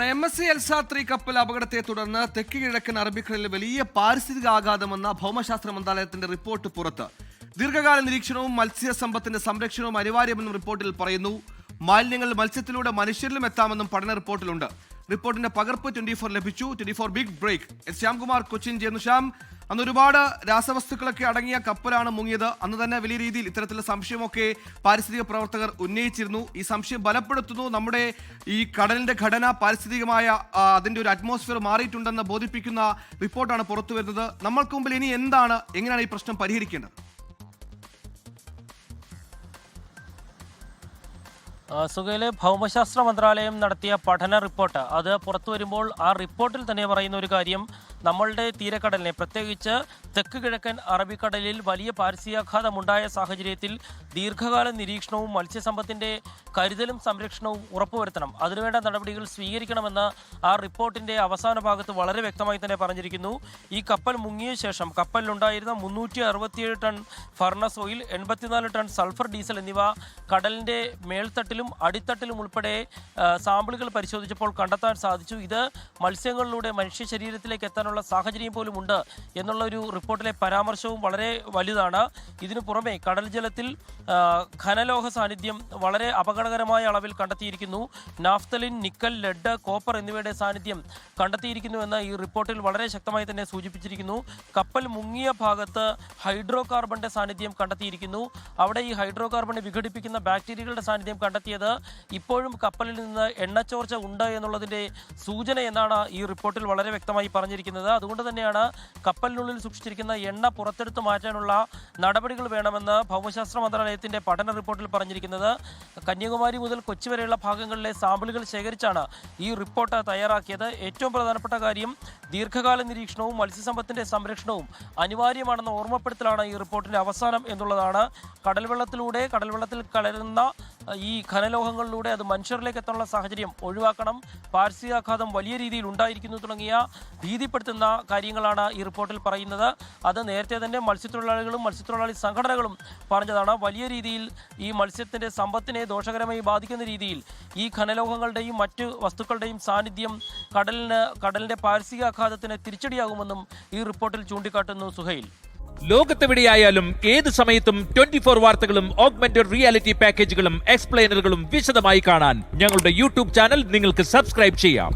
M S C എൽസാത്രി കപ്പൽ അപകടത്തെ തുടർന്ന് തെക്ക് കിഴക്കൻ അറബിക്കടലിൽ വലിയ പാരിസ്ഥിതിക ആഘാതമെന്ന ഭൗമശാസ്ത്ര മന്ത്രാലയത്തിന്റെ റിപ്പോർട്ട് പുറത്ത്. ദീർഘകാല നിരീക്ഷണവും മത്സ്യസമ്പത്തിന്റെ സംരക്ഷണവും അനിവാര്യമെന്നും റിപ്പോർട്ടിൽ പറയുന്നു. മാലിന്യങ്ങൾ മത്സ്യത്തിലൂടെ മനുഷ്യരിലും എത്താമെന്നും പഠന റിപ്പോർട്ടിലുണ്ട്. റിപ്പോർട്ടിന്റെ പകർപ്പ് ട്വന്റി ഫോർ ലഭിച്ചു. Twenty four big break S Shyamkumar Cochin ചെയ്യുന്നു ശ്യാം. അന്ന് ഒരുപാട് രാസവസ്തുക്കളൊക്കെ അടങ്ങിയ കപ്പലാണ് മുങ്ങിയത്. അന്ന് തന്നെ വലിയ രീതിയിൽ ഇത്തരത്തിലുള്ള സംശയമൊക്കെ പാരിസ്ഥിതിക പ്രവർത്തകർ ഉന്നയിച്ചിരുന്നു. ഈ സംശയം ബലപ്പെടുത്തുന്നു. നമ്മുടെ ഈ കടലിന്റെ ഘടന പാരിസ്ഥിതികമായ അതിന്റെ ഒരു അറ്റ്മോസ്ഫിയർ മാറിയിട്ടുണ്ടെന്ന് ബോധിപ്പിക്കുന്ന റിപ്പോർട്ടാണ് പുറത്തു വരുന്നത് നമ്മൾക്ക് മുമ്പിൽ ഇനി എന്താണ്? എങ്ങനെയാണ് ഈ പ്രശ്നം പരിഹരിക്കേണ്ടത്? സുഹൈലെ ഭൗമശാസ്ത്ര മന്ത്രാലയം നടത്തിയ പഠന റിപ്പോർട്ട്. അത് പുറത്തു വരുമ്പോൾ ആ റിപ്പോർട്ടിൽ തന്നെ പറയുന്ന ഒരു കാര്യം നമ്മളുടെ തീരക്കടലിനെ പ്രത്യേകിച്ച് തെക്ക് കിഴക്കൻ അറബിക്കടലിൽ വലിയ പാരിസ്ഥിതികാഘാതമുണ്ടായ സാഹചര്യത്തിൽ ദീർഘകാല നിരീക്ഷണവും മത്സ്യസമ്പത്തിന്റെ കരുതലും സംരക്ഷണവും ഉറപ്പുവരുത്തണം. അതിനുവേണ്ട നടപടികൾ സ്വീകരിക്കണമെന്ന് ആ റിപ്പോർട്ടിന്റെ അവസാന ഭാഗത്ത് വളരെ വ്യക്തമായി തന്നെ പറഞ്ഞിരിക്കുന്നു. ഈ കപ്പൽ മുങ്ങിയ ശേഷം കപ്പലിലുണ്ടായിരുന്ന മുന്നൂറ്റി അറുപത്തിയേഴ് ടൺ ഫർണസ് ഓയിൽ എൺപത്തിനാല് ടൺ സൾഫർ ഡീസൽ എന്നിവ കടലിന്റെ മേൽത്തട്ടിലും അടിത്തട്ടിലും ഉൾപ്പെടെ സാമ്പിളുകൾ പരിശോധിച്ചപ്പോൾ കണ്ടെത്താൻ സാധിച്ചു. ഇത് മത്സ്യങ്ങളിലൂടെ മനുഷ്യ ശരീരത്തിലേക്ക് എത്താനുള്ള സാഹചര്യം പോലും ഉണ്ട് എന്നുള്ള ഒരു റിപ്പോർട്ടിലെ പരാമർശവും വളരെ വലുതാണ്. ഇതിനു പുറമെ കടൽ ജലത്തിൽ ഖനലോഹ സാന്നിധ്യം വളരെ അപകടകരമായ അളവിൽ കണ്ടെത്തിയിരിക്കുന്നു. നാഫ്തലിൻ നിക്കൽ ലെഡ് കോപ്പർ എന്നിവയുടെ സാന്നിധ്യം കണ്ടെത്തിയിരിക്കുന്നുവെന്ന് ഈ റിപ്പോർട്ടിൽ വളരെ ശക്തമായി തന്നെ സൂചിപ്പിച്ചിരിക്കുന്നു. കപ്പൽ മുങ്ങിയ ഭാഗത്ത് ഹൈഡ്രോ കാർബണിന്റെ സാന്നിധ്യം കണ്ടെത്തിയിരിക്കുന്നു. അവിടെ ഈ ഹൈഡ്രോ വിഘടിപ്പിക്കുന്ന ബാക്ടീരിയകളുടെ സാന്നിധ്യം കണ്ടെത്തിയത് ഇപ്പോഴും കപ്പലിൽ നിന്ന് എണ്ണച്ചോർച്ച ഉണ്ട് എന്നുള്ളതിന്റെ സൂചന എന്നാണ് ഈ റിപ്പോർട്ടിൽ വളരെ വ്യക്തമായി പറഞ്ഞിരിക്കുന്നത്. അതുകൊണ്ട് തന്നെയാണ് കപ്പലിനുള്ളിൽ സൂക്ഷിച്ചിരിക്കുന്ന എണ്ണ പുറത്തെടുത്ത് മാറ്റാനുള്ള നടപടികൾ വേണമെന്ന് ഭൗമശാസ്ത്ര മന്ത്രാലയത്തിന്റെ പഠന റിപ്പോർട്ടിൽ പറഞ്ഞിരിക്കുന്നത് കന്യാകുമാരി മുതൽ കൊച്ചി വരെയുള്ള ഭാഗങ്ങളിലെ സാമ്പിളുകൾ ശേഖരിച്ചാണ് ഈ റിപ്പോർട്ട് തയ്യാറാക്കിയത്. ഏറ്റവും പ്രധാനപ്പെട്ട കാര്യം ദീർഘകാല നിരീക്ഷണവും മത്സ്യസമ്പത്തിന്റെ സംരക്ഷണവും അനിവാര്യമാണെന്ന ഓർമ്മപ്പെടുത്തലാണ് ഈ റിപ്പോർട്ടിന്റെ അവസാനം എന്നുള്ളതാണ്. കടൽവെള്ളത്തിലൂടെ കടൽവെള്ളത്തിൽ കലരുന്ന ഈ ഖനലോഹങ്ങളിലൂടെ അത് മനുഷ്യരിലേക്ക് എത്താനുള്ള സാഹചര്യം ഒഴിവാക്കണം. പാരിസ്ഥിതികാഘാതം വലിയ രീതിയിൽ ഉണ്ടായിരിക്കുന്നു തുടങ്ങിയ ഭീതിപ്പെടുത്തുന്ന കാര്യങ്ങളാണ് ഈ റിപ്പോർട്ടിൽ പറയുന്നത്. അത് നേരത്തെ തന്നെ മത്സ്യത്തൊഴിലാളികളും മത്സ്യത്തൊഴിലാളി സംഘടനകളും പറഞ്ഞതാണ്. വലിയ രീതിയിൽ ഈ മത്സ്യത്തിന്റെ സമ്പത്തിനെ ദോഷകരമായി ബാധിക്കുന്ന രീതിയിൽ ഈ ഖനലോഹങ്ങളുടെയും മറ്റ് വസ്തുക്കളുടെയും സാന്നിധ്യം കടലിന് കടലിന്റെ പാരിസ്ഥിതികാഘാതത്തിന് തിരിച്ചടിയാകുമെന്നും ഈ റിപ്പോർട്ടിൽ ചൂണ്ടിക്കാട്ടുന്നു സുഹൈൽ. ലോകത്തെവിടെയായാലും ഏത് സമയത്തും ട്വന്റി ഫോർ വാർത്തകളും ഓഗ്മെന്റഡ് റിയാലിറ്റി പാക്കേജുകളും എക്സ്പ്ലെയിനറുകളും വിശദമായി കാണാൻ ഞങ്ങളുടെ യൂട്യൂബ് ചാനൽ നിങ്ങൾക്ക് സബ്സ്ക്രൈബ് ചെയ്യാം.